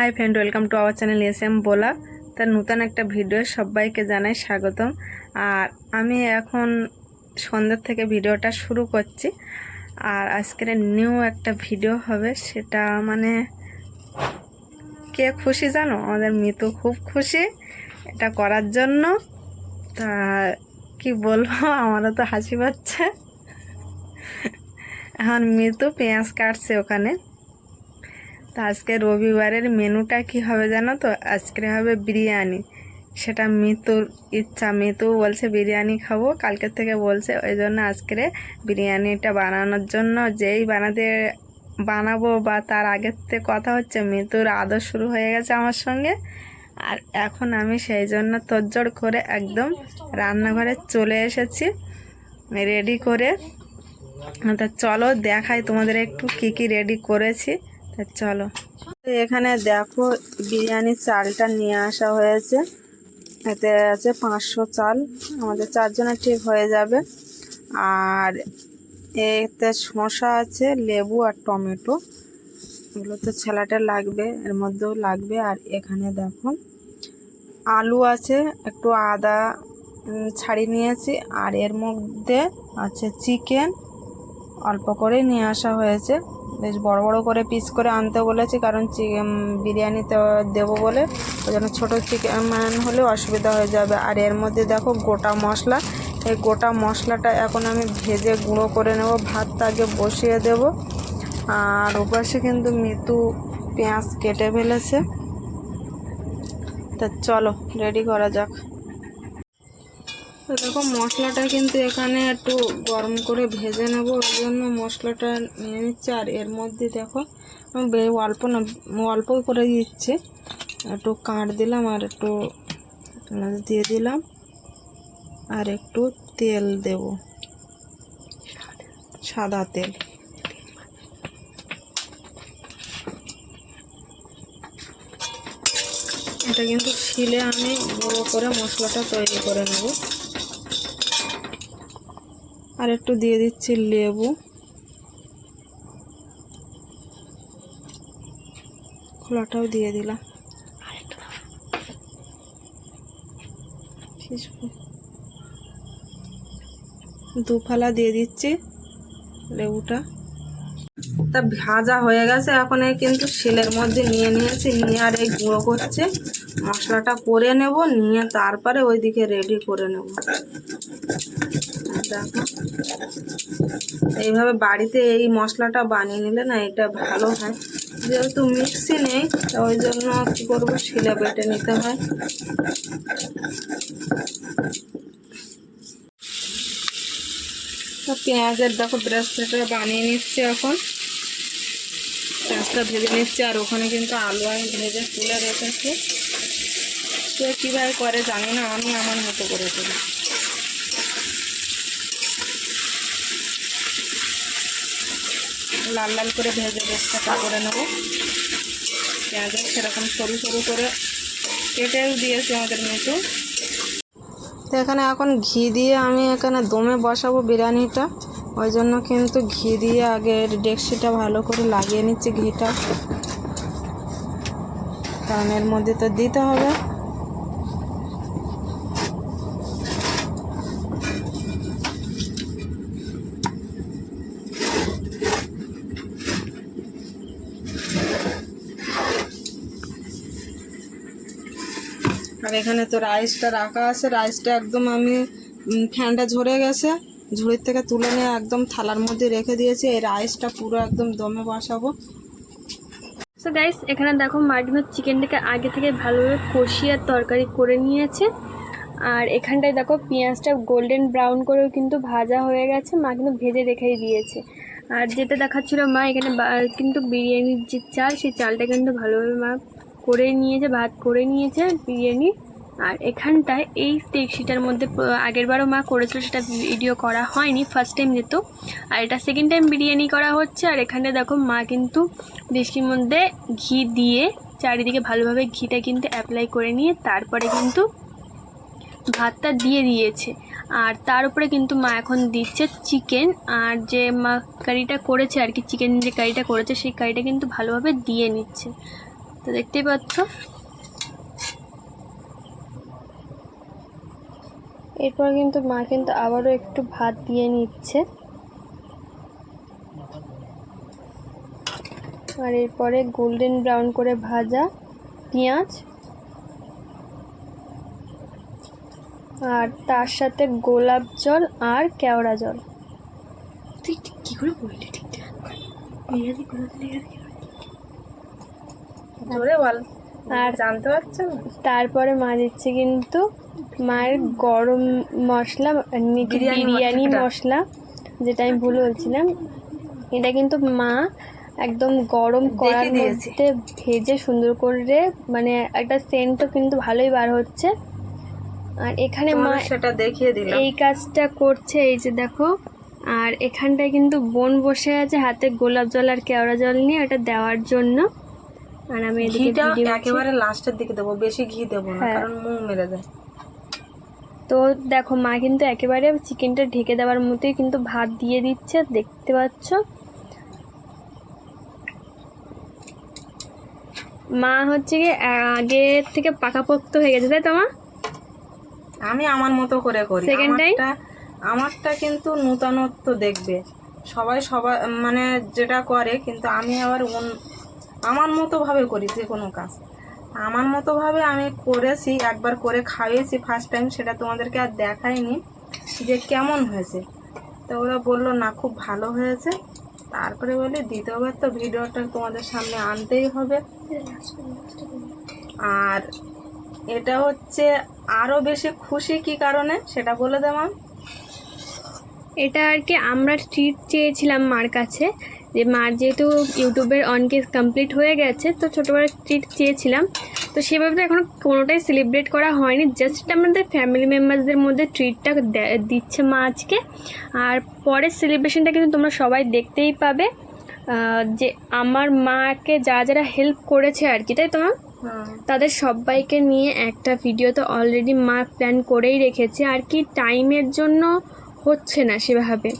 Hi friend welcome to our channel S M Bola তার নতুন একটা ভিডিও সবাইকে জানাই স্বাগতম। আর আমি এখন সন্ধ্যের থেকে ভিডিওটা শুরু করছি। আর আজকের নিউ একটা ভিডিও হবে, সেটা মানে কে খুশি জানো? আমাদের মিতু খুব খুশি এটা করার জন্য। তা কি বলব, আমারও তো হাসি পাচ্ছে। এখন মিতু পেঁয়াজ কাটছে ওখানে। তো আজকে রবিবারের মেনুটা কি হবে জানো তো? আজকে হবে বিরিয়ানি। সেটা মিতুর ইচ্ছা। মিতু বলছে, বিরিয়ানি খাব। কালকে থেকে বলছে, ওই জন্য আজকে বিরিয়ানিটা বানানোর জন্য যেই বানাতে বানাবো বা তার আগের থেকে কথা হচ্ছে, মিতুর আদর শুরু হয়ে গেছে আমার সঙ্গে। আর এখন আমি সেই জন্য তোড়জোড় করে একদম রান্নাঘরে চলে এসেছি, রেডি করে। তা চলো দেখাই তোমাদের একটু কি কি রেডি করেছি। চলো। এখানে দেখো বিরিয়ানির চালটা নিয়ে আসা হয়েছে। এতে আছে পাঁচশো চাল। আমাদের চারজনের ঠিক হয়ে যাবে। আর এতে শসা আছে, লেবু আর টমেটো। এগুলো তো ছেলাটা লাগবে, এর মধ্যেও লাগবে। আর এখানে দেখো আলু আছে, একটু আদা ছাড়িয়ে নিয়েছি। আর এর মধ্যে আছে চিকেন। অল্প করে নিয়ে আসা হয়েছে। বেশ বড় বড় করে পিস করে আনতে বলেছি, কারণ চিকেন বিরিয়ানিতে দেবো বলে। ওই জন্য ছোটো চিকেন হলে অসুবিধা হয়ে যাবে। আর এর মধ্যে দেখো গোটা মশলা। এই গোটা মশলাটা এখন আমি ভেজে গুঁড়ো করে নেব, ভাতটা আগে বসিয়ে দেব। আর ওপাশে কিন্তু মিতু পেঁয়াজ কেটে ফেলেছে। তা চলো রেডি করা যাক। তো দেখো মশলাটা কিন্তু এখানে একটু গরম করে ভেজে নেব, ওই জন্য মশলাটা নিয়ে নিচ্ছে। আর এর মধ্যে দেখো অল্প না অল্প করে দিচ্ছে। একটু কাঁট দিলাম আর একটু দিয়ে দিলাম। আর একটু তেল দেব। সাদা তেল। এটা কিন্তু শিলে আমি গুঁড়ো করে মশলাটা তৈরি করে নেব। আর একটু দিয়ে দিচ্ছি লেবু। খোলাটাও দিয়ে দিলাম। দু ফালা দিয়ে দিচ্ছি লেবুটা। তা ভাজা হয়ে গেছে এখন এই কিন্তু শিলের মধ্যে নিয়ে নিয়েছি নিয়ে আর এই গুঁড়ো করছে। মশলাটা করে নেব নিয়ে তারপরে ওইদিকে রেডি করে নেব। দেখো। এইভাবে বাড়িতে এই মশলাটা বানিয়ে নিলে না এটা ভালো হয়। যেহেতু মিক্সি নেই, তা ওই জন্য কী করব, শিলে বেটে নিতে হয়। পেঁয়াজের দেখো ব্রেসলেটটা বানিয়ে নিচ্ছি এখন। পেঁয়াজটা ভেজে নিচ্ছি, আর ওখানে কিন্তু আলু আমি ভেজে তুলে রেখেছি। সে কীভাবে করে জানি না, আমি আমার মতো করে করি। লাল লাল করে ভেজে বেশটা করে নেব। পেঁয়াজের সেরকম সরু সরু করে কেটেও দিয়েছি আমাদের মতো তো এখানে এখন ঘি দিয়ে আমি এখানে দমে বসাবো বিরিয়ানিটা। ওই জন্য কিন্তু ঘি দিয়ে আগে ডেকসিটা ভালো করে লাগিয়ে নিচ্ছি ঘিটা। কারণ এর মধ্যে তো দিতে হবে। আর এখানে তো রাইসটা রাখা আছে। রাইসটা একদম আমি ফ্যানটা ঝরে গেছে। ঝুড়ির থেকে তুলে নিয়ে একদম থালার মধ্যে রেখে দিয়েছি। এই রাইসটা পুরো একদম দমে বসাবো। সো গাইস এখানে দেখো মার্টিনো চিকেনটাকে আগে থেকে ভালোভাবে কষিয়ে তরকারি করে নিয়েছে। আর এখানটায় দেখো পেঁয়াজটা গোল্ডেন ব্রাউন করেও কিন্তু ভাজা হয়ে গেছে। মা কিন্তু ভেজে রেখেই দিয়েছে। আর যেটা দেখাচ্ছিল মা, এখানে কিন্তু বিরিয়ানির যে চাল, সেই চালটা কিন্তু ভালোভাবে মা করে নিয়েছে, ভাত করে নিয়েছে, বিরিয়ানি। আর এখানটায় এই টেক্সিটার মধ্যে আগেরবারও মা করেছিল, সেটা ভিডিও করা হয়নি ফার্স্ট টাইম যেত। আর এটা সেকেন্ড টাইম বিরিয়ানি করা হচ্ছে। আর এখানে দেখো মা কিন্তু ডেস্কির মধ্যে ঘি দিয়ে চারিদিকে ভালোভাবে ঘিটা কিন্তু অ্যাপ্লাই করে নিয়ে তারপরে কিন্তু ভাতটা দিয়ে দিয়েছে। আর তার উপরে কিন্তু মা এখন দিচ্ছে চিকেন আর যে মা কারিটা করেছে আর কি চিকেন যে কারিটা করেছে, সেই কারিটা কিন্তু ভালোভাবে দিয়ে নিচ্ছে। তো দেখতেই পাচ্ছ। এরপর কিন্তু মা কিন্তু আবারও একটু ভাত দিয়ে নিচ্ছে। আর এরপরে গোল্ডেন ব্রাউন করে ভাজা পেঁয়াজ। আর তার সাথে গোলাপ জল আর কেওড়া জল। তুই কি করে বললি ঠিকঠাক জোরে বল আর জানতে পারছ? তারপরে মা দিচ্ছে কিন্তু মায়ের গরম মশলা বিরিয়ানি মশলা যেটা আমি ভুল বলছিলাম। এটা কিন্তু মা একদম গরম করার। মধ্যে ভেজে সুন্দর করে মানে একটা সেন্টও কিন্তু ভালোই বার হচ্ছে। আর এখানে মা সেটা দেখিয়ে দিলাম। এই কাজটা করছে এই যে দেখো। আর এখানটায় কিন্তু বোন বসে আছে হাতে গোলাপ জল আর কেওড়া জল নিয়ে ওটা দেওয়ার জন্য। আর আমি ঘিটা একেবারে লাস্টের দিকে দেবো বেশি ঘি দেবো না হ্যাঁ। কারণ মুখ মেরে যায়। তো দেখো মা কিন্তু একেবারে চিকেনটা ঢেকে দেওয়ার মতোই কিন্তু ভাত দিয়ে দিচ্ছে দেখতে পাচ্ছ? মা হচ্ছে কি আগে থেকে পাকাপোক্ত হয়ে গেছে তাই তো মা? আমি আমার মতো করে করি। Second time? আমারটা কিন্তু নূতনত্ব দেখবে। সবাই সবাই মানে যেটা করে কিন্তু আমি আবার আমার মতো ভাবে করি যে কোনো কাজ। আমার মতো ভাবে আমি করেছি, একবার করে খাইয়েছি ফার্স্ট টাইম সেটা তোমাদেরকে আর দেখাইনি যে কেমন হয়েছে। তো ওরা বলল, না, খুব ভালো হয়েছে। তারপরে বলি, দ্বিতীয়বার তো ভিডিওটা তোমাদের সামনে আনতেই হবে। আর এটা হচ্ছে আরও বেশি খুশি কি কারণে, সেটা বলে দেওয়া এটা আর কি আমরা ট্রিট চেয়েছিলাম মার কাছে। যে মার যেহেতু ইউটিউবের অন কেস কমপ্লিট হয়ে গেছে তো ছোটোবেলা ট্রিট চেয়েছিলাম। তো সেভাবে তো এখনও কোনোটাই সেলিব্রেট করা হয়নি জাস্ট আমাদের ফ্যামিলি মেম্বারসদের মধ্যে ট্রিটটা দিচ্ছে মা আজকে। আর পরের সেলিব্রেশনটা কিন্তু তোমরা সবাই দেখতেই পাবে। যে আমার মাকে যারা যারা হেল্প করেছে আর কি তাই তোমার তাদের সবাইকে নিয়ে একটা ভিডিও তো অলরেডি মা প্ল্যান করেই রেখেছে। আর কি টাইমের জন্য হচ্ছে না সেভাবে।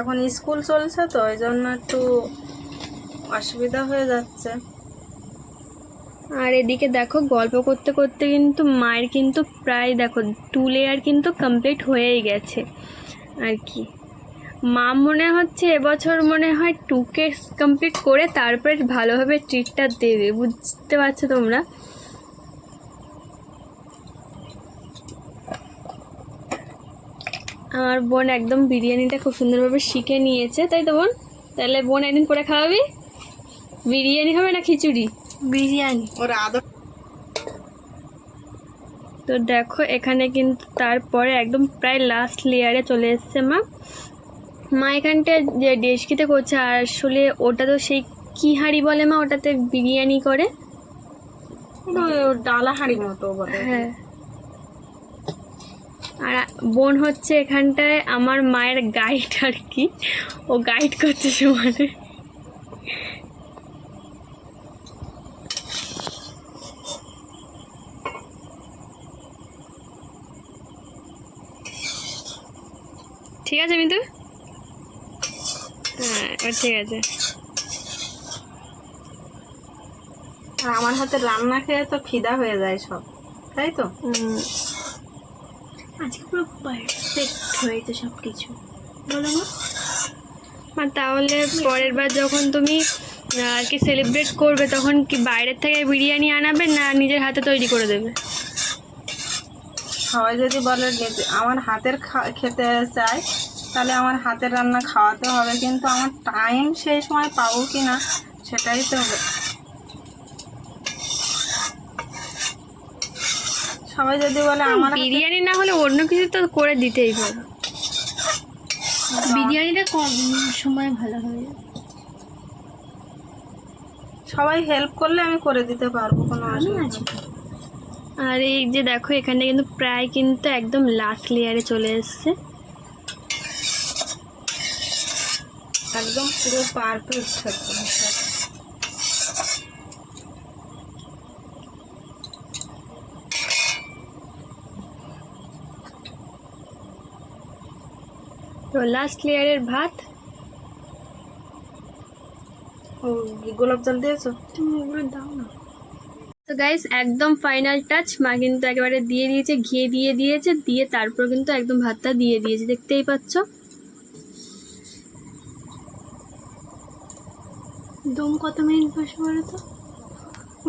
এখন স্কুল চলছে তো ওই জন্য একটু অসুবিধা হয়ে যাচ্ছে। আর এদিকে দেখো গল্প করতে করতে কিন্তু মায়ের কিন্তু প্রায় দেখো টু লেয়ার কিন্তু কমপ্লিট হয়েই গেছে। আর কি। মা মনে হচ্ছে এবছর মনে হয় টুকে কমপ্লিট করে তারপরে ভালোভাবে ট্রিটটা দেবে বুঝতে পারছ তোমরা? আমার বোন একদম বিরিয়ানিটা খুব সুন্দরভাবে শিখে নিয়েছে তাই তো বোন? তাহলে বোন একদিন করে খাওয়াবি? বিরিয়ানি হবে না খিচুড়ি? বিরিয়ানি। ওর আদর তো দেখো এখানে কিন্তু তারপরে একদম প্রায় লাস্ট লেয়ারে চলে এসছে মা। মা এখানটা যে ডেস্কিতে করছে আর আসলে ওটা তো সেই কি হাঁড়ি বলে মা? ওটাতে বিরিয়ানি করে। ওটা ডালা হাঁড়ি মতো বলে। হ্যাঁ। আর বোন হচ্ছে এখানটায় আমার মায়ের গাইড আর কি ও গাইড করছে সমানে। ঠিক আছে মিতু? হ্যাঁ ঠিক আছে। আর আমার হাতে রান্না খেয়ে তো ফিদা হয়ে যায় সব তাই তো? আজকে পুরো পারফেক্ট হয়েছে সব কিছু বলো মা। আর তাহলে পরের বার যখন তুমি আর কি সেলিব্রেট করবে তখন কি বাইরের থেকে বিরিয়ানি আনাবে না নিজের হাতে তৈরি করে দেবে? সবাই যদি বলে আমার হাতের খা- খেতে চায় তাহলে আমার হাতের রান্না খাওয়াতে হবে কিন্তু আমার টাইম সেই সময় পাবো কি না সেটাই তো সবাই যদি বলে আমার বিরিয়ানি না হলে অন্য কিছু তো করে দিতেই পারো বিরিয়ানিটা কম সময় ভালো হবে সবাই হেল্প করলে আমি করে দিতে পারব কোনো অসুবিধা। আর এই যে দেখো এখানে কিন্তু প্রায় কিন্তু একদম লাস্ট লেয়ারে চলে এসছে। একদম পুরো পারফেক্ট হচ্ছে তো লাস্ট লেয়ারের ভাত? ও গোলাপ জল দিয়েছ? তুমি ওগুলো দাও না। তো গাইস একদম ফাইনাল টাচ মা কিন্তু একেবারে দিয়ে দিয়েছে ঘিয়ে দিয়ে দিয়েছে দিয়ে তারপর কিন্তু একদম ভাতটা দিয়ে দিয়েছে দেখতেই পাচ্ছ? দম কত মিনিট বসে বলো তো?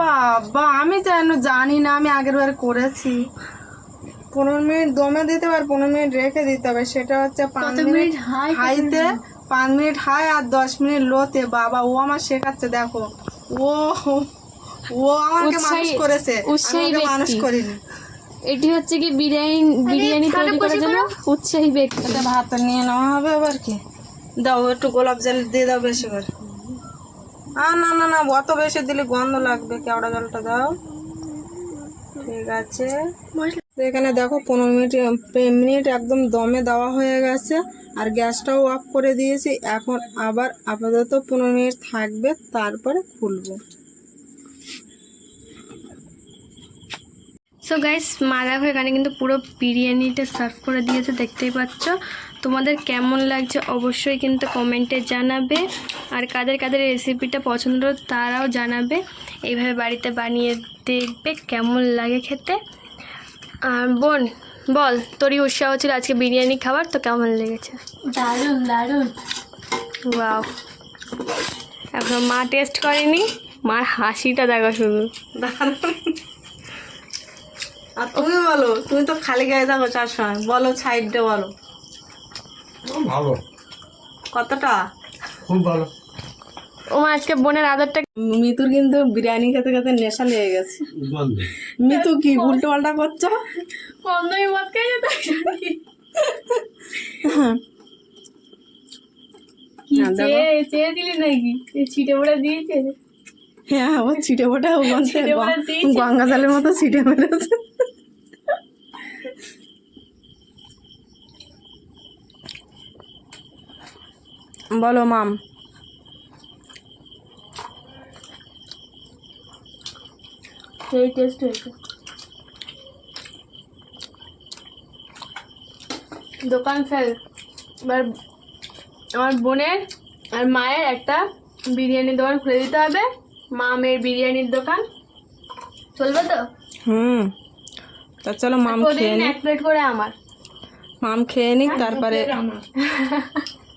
বাবা আমি যেন জানি না আমি আগের বার করেছি। পনেরো মিনিট দমে দিতে হবে আর পনেরো মিনিট রেখে দিতে হবে। সেটা হচ্ছে পাঁচ মিনিট মিনিট হাই হাইতে পাঁচ মিনিট হাই আর দশ মিনিট লোতে। বাবা ও আমার শেখাচ্ছে দেখো। ও ও আমাকে মানুষ করেছে। আমি উৎসাহী মানুষ। করিনি। এটি হচ্ছে কি বিরিয়ানি বিরিয়ানি তৈরি করার জন্য উৎসাহী ব্যক্তি। ভাত নিয়ে নেওয়া হবে আবার কি? দাও একটু গোলাপ জল দিয়ে দাও বেশি করে। আ না না না অত বেশি দিলে গন্ধ লাগবে। কেওড়া জলটা দাও। ঠিক আছে। তো এখানে দেখো পনেরো মিনিট মিনিট একদম দমে দেওয়া হয়ে গেছে আর গ্যাসটাও অফ করে দিয়েছি। এখন আবার আপাতত পনেরো মিনিট থাকবে, তারপরে খুলবো। সো গাইস মা দেখো এখানে কিন্তু পুরো বিরিয়ানিটা সার্ভ করে দিয়েছে, দেখতেই পাচ্ছ। তোমাদের কেমন লাগছে অবশ্যই কিন্তু কমেন্টে জানাবে। আর কাদের কাদের রেসিপিটা পছন্দ তারাও জানাবে। এইভাবে বাড়িতে বানিয়ে দেখবে, কেমন লাগে খেতে। বোন বল তোরই উৎসাহ ছিল আজকে বিরিয়ানি খাবার? তো কেমন লেগেছে? দারুণ দারুণ। ওয়াও। এখন মা টেস্ট করেনি? মার হাসিটা দেখো শুধু আর তুমি বলো তুমি তো খালি গায়ে থাকো চার সময়। বলো সাইডটা বলো। ভালো। কতটা? খুব ভালো। ও মা আজকে বোনের আদরটা মিতুর কিন্তু বিরিয়ানি খেতে খেতে নেশা লেগে গেছে। মিতু কি উল্টো পাল্টা করছ? বন্ধই মত খাই হ্যাঁ। গঙ্গা জলের মতো ছিটে মেরেছে বলো মাম। সেই টেস্ট হয়েছে দোকান ফেল এবার আমার বোনের আর মায়ের একটা বিরিয়ানির দোকান খুলে দিতে হবে। মা মেয়ের বিরিয়ানির দোকান। চলবে তো? হুম। তা চলো মাম খেয়ে নিক। এক প্লেট করে আমার। মাম খেয়ে নিক তারপরে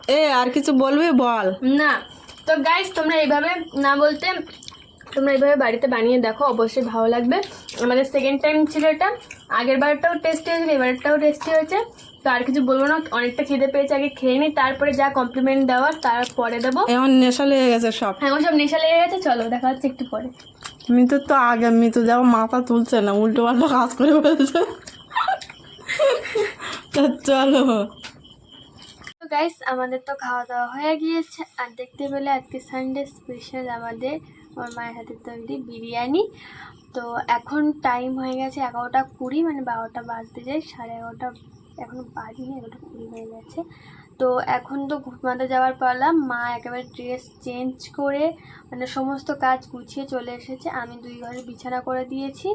এ আর কিছু বলবি? বল। না। তো গাইস তোমরা এইভাবে না বলতে তোমরা এইভাবে বাড়িতে বানিয়ে দেখো অবশ্যই ভালো লাগবে। আমাদের সেকেন্ড টাইম ছিল এটা। আগের বারটাও টেস্টি হয়েছিল এবারটাও টেস্টি হয়েছে। তো আর কিছু বলব না অনেকটা খিদে পেয়েছে আগে খেয়ে নিই তারপরে যা কমপ্লিমেন্ট দেওয়ার তারপরে দেবো। এমন নেশা লেগে গেছে সব। এখন সব নেশা লেগে গেছে চলো দেখা হচ্ছে একটু পরে। মিতু তো আগে মিতু যাও মাথা তুলছে না উল্টো পাল্টা কাজ করে বলছে চলো। গাইস আমাদের তো খাওয়া দাওয়া হয়ে গিয়েছে আর দেখতে পেলে আজকে সানডে স্পেশাল আমাদের। আমার মায়ের হাতে তৈরি বিরিয়ানি। তো এখন টাইম হয়ে গেছে এগারোটা কুড়ি মানে বারোটা বাজতে যায়, সাড়ে এগারোটা এখনও বাজিনি, এগারোটা কুড়ি হয়ে গেছে। তো এখন তো ঘুমাতে যাওয়ার পালা মা একেবারে ড্রেস চেঞ্জ করে মানে সমস্ত কাজ গুছিয়ে চলে এসেছে। আমি দুই ঘরে বিছানা করে দিয়েছি।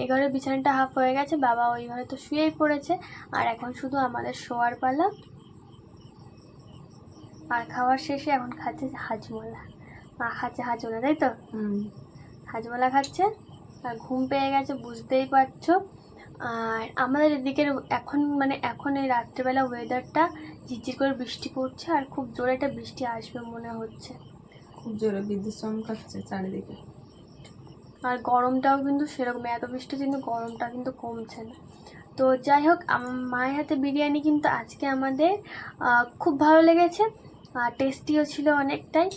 এ ঘরের বিছানাটা হাফ হয়ে গেছে, বাবা ওই ঘরে তো শুয়েই পড়েছে। আর এখন শুধু আমাদের শোয়ার পালা। আর খাওয়ার শেষে এখন খাচ্ছে হাজমোলা। মা খাচ্ছে হাজমোলা তাই তো? হাজমোলা খাচ্ছে আর ঘুম পেয়ে গেছে বুঝতেই পারছ। আর আমাদের এদিকের এখন মানে এখন এই রাত্রেবেলা ওয়েদারটা ঝিরঝির করে বৃষ্টি পড়ছে আর খুব জোরে একটা বৃষ্টি আসবে মনে হচ্ছে। খুব জোরে বিদ্যুৎ চমকাচ্ছে চারিদিকে। আর গরমটাও কিন্তু সেরকম এত বৃষ্টি কিন্তু গরমটা কিন্তু কমছে না। তো যাই হোক মায়ের হাতে বিরিয়ানি কিন্তু আজকে আমাদের খুব ভালো লেগেছে। টেস্টিও ছিল অনেকটাই।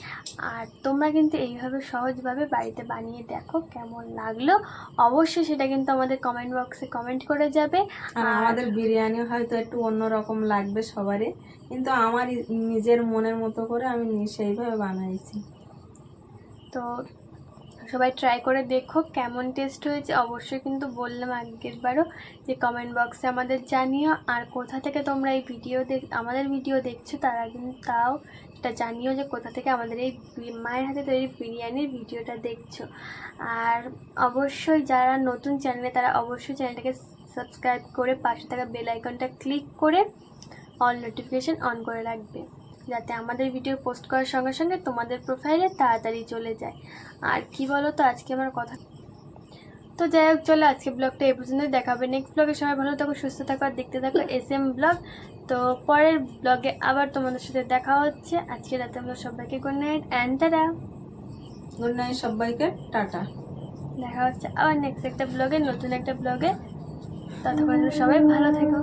আর তোমরা কিন্তু এইভাবে সহজভাবে বাড়িতে বানিয়ে দেখো কেমন লাগল। অবশ্যই সেটা কিন্তু আমাদের কমেন্ট বক্সে কমেন্ট করে যাবে। আর আমাদের বিরিয়ানি হয়তো একটু অন্যরকম লাগবে সবারই। কিন্তু আমার নিজের মনের মতো করে আমি সেইভাবে বানাইছি। তো সবাই ট্রাই করে দেখো কেমন টেস্ট হয়েছে। অবশ্যই কিন্তু বললাম আগেরবারও যে কমেন্ট বক্সে আমাদের জানিও। আর কোথা থেকে তোমরা এই ভিডিও দেখ, আমাদের ভিডিও দেখছ, তারা কিন্তু তাও এটা জানিও যে কোথা থেকে আমাদের এই মায়ের হাতে তৈরি বিরিয়ানির ভিডিওটা দেখছ। আর অবশ্যই যারা নতুন চ্যানেলে তারা অবশ্যই চ্যানেলটাকে সাবস্ক্রাইব করে পাশে থাকা বেল আইকনটা ক্লিক করে অল নোটিফিকেশন অন করে রাখবে। যাতে আমাদের ভিডিও পোস্ট করার সঙ্গে সঙ্গে তোমাদের প্রোফাইলে তাড়াতাড়ি চলে যায়। আর কি বলো তো আজকে আমার কথা তো যাই হোক চলো আজকে ব্লগটা এই পর্যন্তই। দেখাবে নেক্সট ব্লগে সবাই ভালো থাকো সুস্থ থাকো আর দেখতে থাকো এস এম ব্লগ তো পরের ব্লগে আবার তোমাদের সাথে দেখা হচ্ছে। আজকে রাতে আমরা সবাইকে good night and tata good night সবাইকে টাটা। দেখা হচ্ছে আবার নেক্সট একটা ব্লগে নতুন একটা ব্লগে ততক্ষণ সবাই ভালো থেকো।